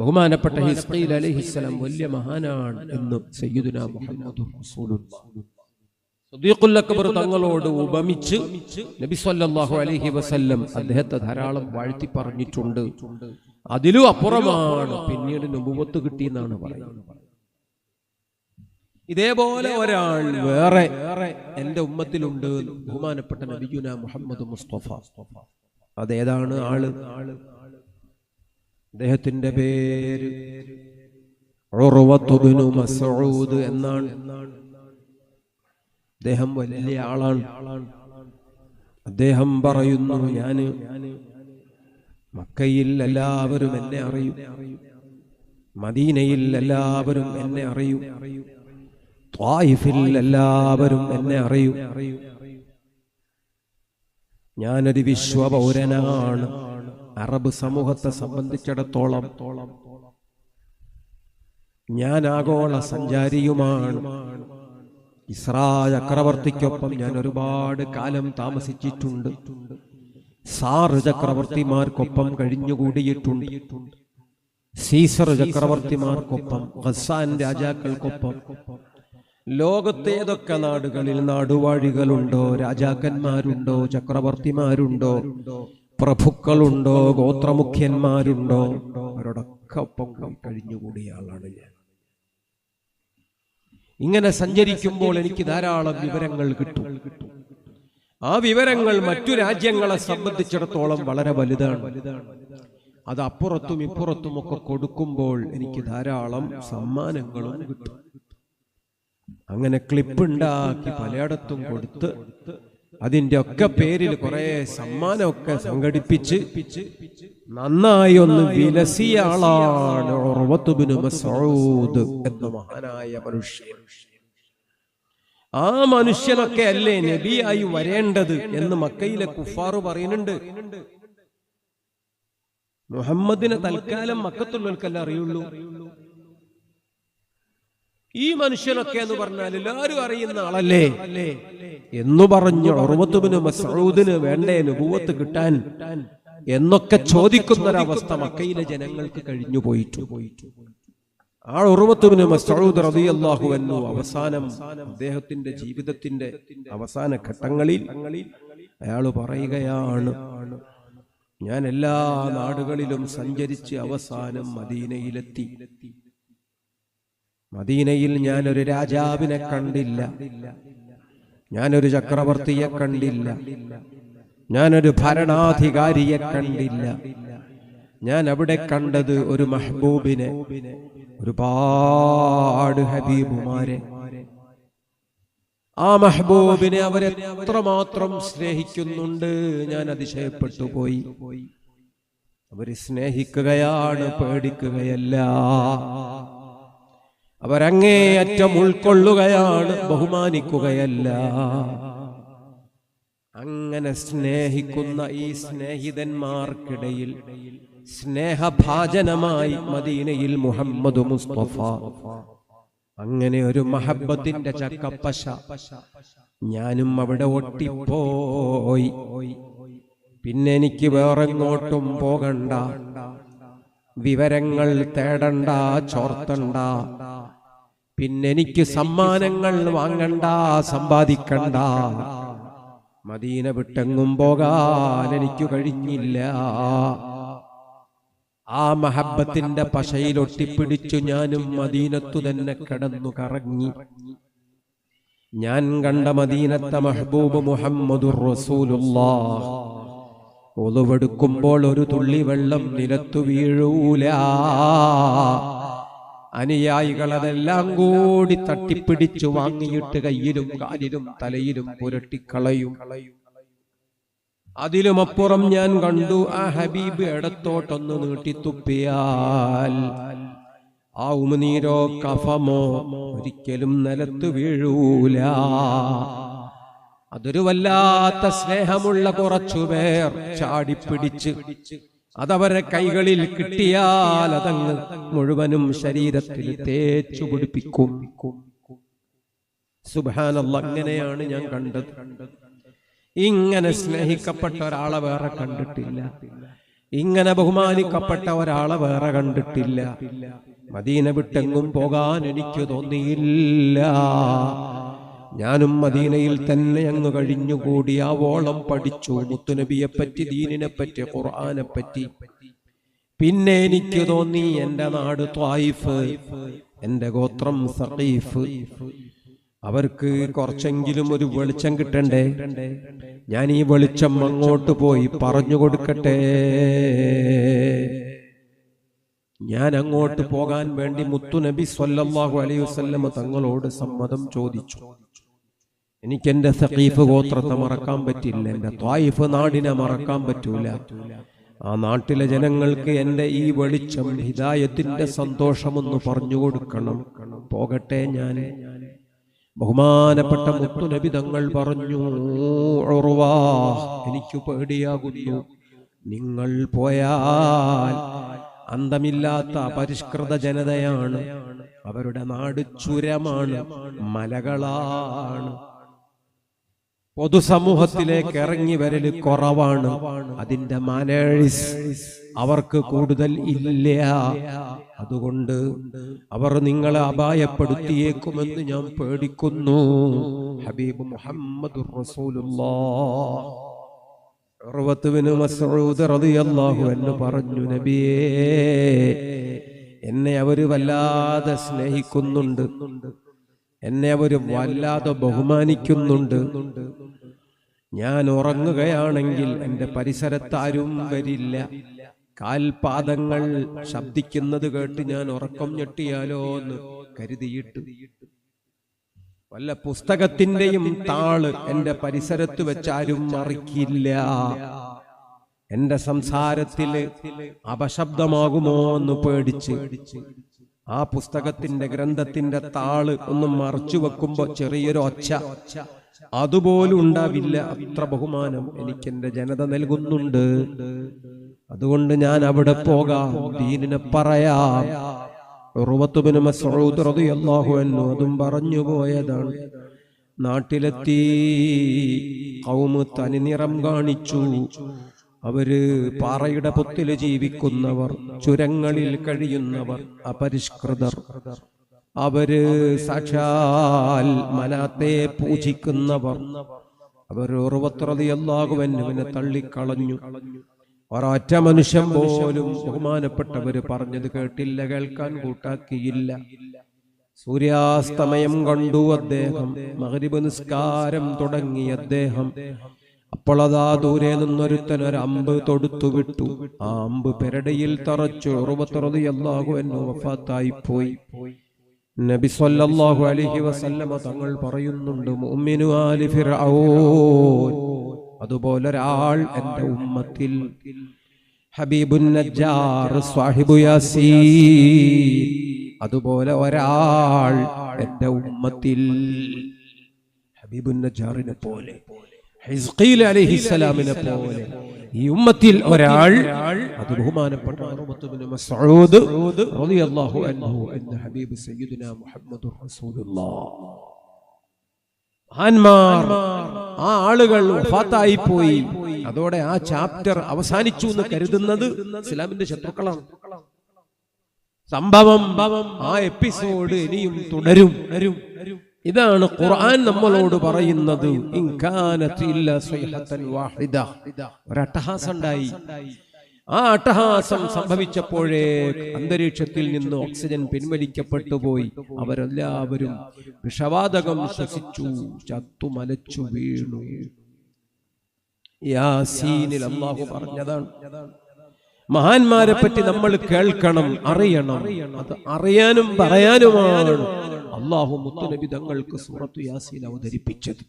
ബഹുമാനപ്പെട്ട ഹിസ്ഖീൽ അലൈഹിസ്സലാം വലിയ മഹാനാണ് എന്ന് സയ്യിദുന മുഹമ്മദ് അക്ബർ തങ്ങളോട് ഉപമിച്ച് നബി സല്ലല്ലാഹു അലൈഹി വസല്ലം അദ്ദേഹത്തെ ധാരാളം വാഴ്ത്തി പറഞ്ഞിട്ടുണ്ട്. അതിലും അപ്പുറമാണ് പിന്നീട് നുബുവത്ത് കിട്ടിയെന്നാണ് പറയുന്നത്. ഇതേപോലെ ഒരാൾ വേറെ എന്റെ ഉമ്മത്തിലുണ്ട്. ബഹുമാനപ്പെട്ട നബിയുന മുഹമ്മദ് മുസ്തഫ. അതേതാണ് ആൾ? അദ്ദേഹത്തിന്റെ പേര് മസൂദ് എന്നാണ്. അദ്ദേഹം വലിയ ആളാണ്. അദ്ദേഹം പറയുന്നു ഞാൻ മക്കയിൽ എല്ലാവരും എന്നെ അറിയും. മദീനയിൽ എല്ലാവരും എന്നെ അറിയും. ത്വായിഫിൽ എല്ലാവരും എന്നെ അറിയും. ഞാനൊരു വിശ്വപൗരനാണ്. അറബ് സമൂഹത്തെ സംബന്ധിച്ചിടത്തോളം ഞാൻ ആഗോള സഞ്ചാരിയുമാണ്. ഇസ്രാ ചക്രവർത്തിക്കൊപ്പം ഞാൻ ഒരുപാട് കാലം താമസിച്ചിട്ടുണ്ട്. സാറ് ചക്രവർത്തിമാർക്കൊപ്പം കഴിഞ്ഞുകൂടിയിട്ടുണ്ട്. സീസർ ചക്രവർത്തിമാർക്കൊപ്പം ഹസാൻ രാജാക്കൾക്കൊപ്പം ലോകത്തേതൊക്കെ നാടുകളിൽ നാടുവാഴികളുണ്ടോ? രാജാക്കന്മാരുണ്ടോ? ചക്രവർത്തിമാരുണ്ടോ? പ്രഭുക്കളുണ്ടോ? ഗോത്രമുഖ്യന്മാരുണ്ടോ? അവരോടൊക്കെ ഒപ്പം കഴിഞ്ഞുകൂടിയ ആളാണ് ഞാൻ. ഇങ്ങനെ സഞ്ചരിക്കുമ്പോൾ എനിക്ക് ധാരാളം വിവരങ്ങൾ കിട്ടും. ആ വിവരങ്ങൾ മറ്റു രാജ്യങ്ങളെ സംബന്ധിച്ചിടത്തോളം വളരെ വലുതാണ്. അത് അപ്പുറത്തും ഇപ്പുറത്തും ഒക്കെ കൊടുക്കുമ്പോൾ എനിക്ക് ധാരാളം സമ്മാനങ്ങളും കിട്ടും. അങ്ങനെ ക്ലിപ്പ് ഉണ്ടാക്കി പലയിടത്തും കൊടുത്ത് അതിന്റെ ഒക്കെ പേരിൽ കുറേ സമ്മാനമൊക്കെ സംഘടിപ്പിച്ച് നന്നായി ഒന്ന് വിലസിയ ആളാണ് എന്ന മഹാനായ മനുഷ്യൻ. ആ മനുഷ്യനൊക്കെ അല്ലേ നബിയായി വരേണ്ടത് എന്ന് മക്കയിലെ കുഫാറ് പറയുന്നുണ്ട്. മുഹമ്മദിനെ തൽക്കാലം മക്കത്തുള്ളവർക്കല്ല അറിയുള്ളൂ. ഈ മനുഷ്യനൊക്കെ എന്ന് പറഞ്ഞാൽ എല്ലാവരും അറിയുന്ന ആളല്ലേ? എന്ന് പറഞ്ഞു ഉറവത്തുബിന് മസൂദിന് വേണ്ടേ നുപൂവത്ത് കിട്ടാൻ? എന്നൊക്കെ ചോദിക്കുന്ന ഒരവസ്ഥ മക്കയിലെ ജനങ്ങൾക്ക് കഴിഞ്ഞു പോയിട്ടു. പോയിട്ടു ആ ഉറവത്തുബിന് മസൂദ് അൻഹു അവസാനം അദ്ദേഹത്തിന്റെ ജീവിതത്തിന്റെ അവസാന ഘട്ടങ്ങളിൽ അയാൾ പറയുകയാണ് ഞാൻ എല്ലാ നാടുകളിലും സഞ്ചരിച്ച് അവസാനം മദീനയിലെത്തി. മദീനയിൽ ഞാനൊരു രാജാവിനെ കണ്ടില്ല. ഞാനൊരു ചക്രവർത്തിയെ കണ്ടില്ല. ഞാനൊരു ഭരണാധികാരിയെ കണ്ടില്ല. ഞാൻ അവിടെ കണ്ടത് ഒരു മെഹബൂബിനെ. ഒരുപാട് ഹബീബുമാരെ. ആ മെഹബൂബിനെ അവരെത്രമാത്രം സ്നേഹിക്കുന്നുണ്ട്. ഞാൻ അതിശയപ്പെട്ടു പോയി. അവർ സ്നേഹിക്കുകയാണ് പേടിക്കുകയല്ല. അവരങ്ങേയറ്റം ഉൾക്കൊള്ളുകയാണ് ബഹുമാനിക്കുകയല്ല. അങ്ങനെ സ്നേഹിക്കുന്ന ഈ സ്നേഹിതന്മാർക്കിടയിൽ സ്നേഹഭാജനമായി മദീനയിൽ മുഹമ്മദ് മുസ്തഫ. അങ്ങനെ ഒരു മഹബത്തിന്റെ ചക്കപ്പശ ഞാനും അവിടെ ഒട്ടിപ്പോയി. പിന്നെ എനിക്ക് വേറെങ്ങോട്ടും പോകണ്ട. വിവരങ്ങൾ തേടണ്ട ചോർത്തണ്ട. പിന്നെ എനിക്ക് സമ്മാനങ്ങൾ വാങ്ങണ്ട സമ്പാദിക്കണ്ട. മദീന വിട്ടെങ്ങും പോകാൻ എനിക്ക് കഴിഞ്ഞില്ല. ആ മഹബത്തിന്റെ പശയിൽ ഒട്ടിപ്പിടിച്ചു ഞാനും മദീനത്തു തന്നെ കിടന്നു കറങ്ങി. ഞാൻ കണ്ട മദീനത്തെ മഹബൂബ് മുഹമ്മദുർ റസൂലുള്ളാ. ഒതുവെടുക്കുമ്പോൾ ഒരു തുള്ളി വെള്ളം നിലത്തു വീഴൂല. അനുയായികൾ അതെല്ലാം കൂടി തട്ടിപ്പിടിച്ചു വാങ്ങിയിട്ട് കയ്യിലും കാലിലും തലയിലും പുരട്ടിക്കളയും. അതിലുമപ്പുറം ഞാൻ കണ്ടു ആ ഹബീബ് ഇടത്തോട്ടൊന്ന് നീട്ടിത്തുപ്പിയാൽ ആ ഉമനീരോ കഫമോ ഒരിക്കലും നിലത്ത് വീഴൂല. അതൊരു വല്ലാത്ത സ്നേഹമുള്ള കുറച്ചുപേർ ചാടിപ്പിടിച്ച് അതവരെ കൈകളിൽ കിട്ടിയാൽ അതങ്ങ് മുഴുവനും ശരീരത്തിൽ തേച്ചു പിടിപ്പിക്കും. സുബാനല്ല അങ്ങനെയാണ് ഞാൻ കണ്ടത്. ഇങ്ങനെ സ്നേഹിക്കപ്പെട്ട ഒരാളെ വേറെ കണ്ടിട്ടില്ല. ഇങ്ങനെ ബഹുമാനിക്കപ്പെട്ട ഒരാളെ വേറെ കണ്ടിട്ടില്ല. മദീന വിട്ടെങ്ങും പോകാൻ എനിക്ക് തോന്നിയില്ല. ഞാനും മദീനയിൽ തന്നെ അങ്ങ് കഴിഞ്ഞുകൂടി ആവോളം പഠിച്ചു മുത്തുനബിയെ പറ്റി ദീനിനെ പറ്റി ഖുർആനെ പറ്റി പിന്നെ എനിക്ക് തോന്നി എന്റെ നാട് ത്വായിഫ് എന്റെ ഗോത്രം സഖീഫ്. അവർക്ക് കുറച്ചെങ്കിലും ഒരു വെളിച്ചം കിട്ടണ്ടേ? ഞാൻ ഈ വെളിച്ചം അങ്ങോട്ട് പോയി പറഞ്ഞു കൊടുക്കട്ടെ. ഞാൻ അങ്ങോട്ട് പോകാൻ വേണ്ടി മുത്തുനബി സ്വല്ലല്ലാഹു അലൈഹി വസല്ലമ തങ്ങളോട് സമ്മതം ചോദിച്ചു. എനിക്ക് എന്റെ സഖീഫ് ഗോത്രത്തെ മറക്കാൻ പറ്റില്ല. എന്റെ ത്വായിഫ് നാടിനെ മറക്കാൻ പറ്റൂല. ആ നാട്ടിലെ ജനങ്ങൾക്ക് എന്റെ ഈ വെളിച്ചം ഹിതായത്തിന്റെ സന്തോഷമൊന്ന് പറഞ്ഞു കൊടുക്കണം. പോകട്ടെ ഞാൻ. ബഹുമാനപ്പെട്ട മുത്തു നബി തങ്ങൾ പറഞ്ഞു എനിക്ക് പേടിയാകുന്നു. നിങ്ങൾ പോയാൽ അന്തമില്ലാത്ത അപരിഷ്കൃത ജനതയാണ്. അവരുടെ നാട് ചുരമാണ് മലകളാണ്. പൊതുസമൂഹത്തിലേക്ക് ഇറങ്ങി വരൽ കുറവാണ്. അതിന്റെ മാനേഴ്സ് അവർക്ക് കൂടുതൽ ഇല്ല. അതുകൊണ്ട് അവർ നിങ്ങളെ അപായപ്പെടുത്തിയേക്കുമെന്ന് ഞാൻ പേടിക്കുന്നു. ഹബീബ് മുഹമ്മദ് റളിയല്ലാഹു പറഞ്ഞു നബിയേ എന്നെ അവർ വല്ലാതെ സ്നേഹിക്കുന്നുണ്ട്. എന്നെ അവർ വല്ലാതെ ബഹുമാനിക്കുന്നുണ്ട്. ഞാൻ ഉറങ്ങുകയാണെങ്കിൽ എന്റെ പരിസരത്താരും വരില്ല. കാൽപാദങ്ങൾ ശബ്ദിക്കുന്നത് കേട്ട് ഞാൻ ഉറക്കം ഞെട്ടിയാലോ എന്ന് കരുതിയിട്ട് വല്ല പുസ്തകത്തിന്റെയും താൾ എന്റെ പരിസരത്ത് വെച്ചാരും മറിക്കില്ല. എന്റെ സംസാരത്തിൽ അപശബ്ദമാകുമോ എന്ന് പേടിച്ച് ആ പുസ്തകത്തിന്റെ ഗ്രന്ഥത്തിന്റെ താൾ ഒന്ന് മറച്ചു വെക്കുമ്പോ ചെറിയൊരു ഒച്ച. അതുപോലും ഉണ്ടാവില്ല അത്ര ബഹുമാനം എനിക്ക് എന്റെ ജനത നൽകുന്നുണ്ട്. അതുകൊണ്ട് ഞാൻ അവിടെ പോകാം ദീനിനെ പറയാം. റളിയല്ലാഹു അൻഹു അതും പറഞ്ഞു പോയതാണ്. നാട്ടിലെത്തി കൗമ് തനിനിറം കാണിച്ചു. അവർ പാറയുടെ പൊത്തിൽ ജീവിക്കുന്നവർ ചുരങ്ങളിൽ കഴിയുന്നവർ അപരിഷ്കൃതർ. അവർ സാക്ഷാൽ മനാത്തെ പൂജിക്കുന്നവർ. അവർ ഉറുവത്രതിയല്ലാകുവന്നുവിനെ തള്ളിക്കളഞ്ഞു. ഒരൊറ്റ മനുഷ്യൻ പോലും ബഹുമാനപ്പെട്ടവര് പറഞ്ഞത് കേട്ടില്ല കേൾക്കാൻ കൂട്ടാക്കിയില്ല. സൂര്യാസ്തമയം കണ്ടു അദ്ദേഹം മകരിബ് നിസ്കാരം തുടങ്ങി അദ്ദേഹം. അപ്പോൾ അതാ ദൂരെ നിന്നൊരുത്തൻ ഒരു അമ്പ് തൊടുത്തു വിട്ടു. ആ അമ്പ് പെരടയിൽ തറച്ചു ഉറവത്തുറത് എല്ലാകു എന്നു വഫാത്തായി പോയി. നബി സല്ലല്ലാഹു അലൈഹി വസല്ലമ തങ്ങൾ പറയുന്നുണ്ട് മുഅ്മിനു ആലി ഫിർഔൻ. അതുപോലെ ഒരാൾ എന്റെ ഉമ്മത്തിൽ. ഹബീബുൻ നജ്ജാർ സാഹിബു യാസീൻ. അതുപോലെ ഒരാൾ എന്റെ ഉമ്മത്തിൽ. ഹബീബുൻ നജ്ജാറിനെ പോലെ അലൈഹിസ്സലാമിനെ പോലെ ഈ ഉമ്മത്തിൽ ഒരാൾ അത് ബഹുമാനപ്പെട്ട മസ്ഊദ് റളിയല്ലാഹു അൻഹു എന്ന ഹബീബ് സയ്യിദുനാ മുഹമ്മദുർ റസൂലുള്ളാഹ്. മഹാന്മാർ ആ ആളുകൾ പോയി അതോടെ ആ ചാപ്റ്റർ അവസാനിച്ചു എന്ന് കരുതുന്നത് ഇസ്ലാമിന്റെ ശത്രുക്കളാണ്. സംഭവം ആ എപ്പിസോഡ് ഇനിയും തുടരും. ഇതാണ് ഖുർആൻ നമ്മളോട് പറയുന്നത്. ഇൻ ആ അട്ടഹാസം സംഭവിച്ചപ്പോഴേ അന്തരീക്ഷത്തിൽ നിന്ന് ഓക്സിജൻ പിൻവലിക്കപ്പെട്ടു പോയി അവരെല്ലാവരും വിഷവാതകം ശ്വസിച്ചു ചത്തു മലച്ചു വീണു. യാസീനിൽ അള്ളാഹു പറഞ്ഞതാണ്. മഹാന്മാരെ പറ്റി നമ്മൾ കേൾക്കണം അറിയണം. അത് അറിയാനും പറയാനുമാണ്. അള്ളാഹു മുത്തുനബി തങ്ങൾക്ക് സൂറത്തു യാസീൻ അവതരിപ്പിച്ചത്.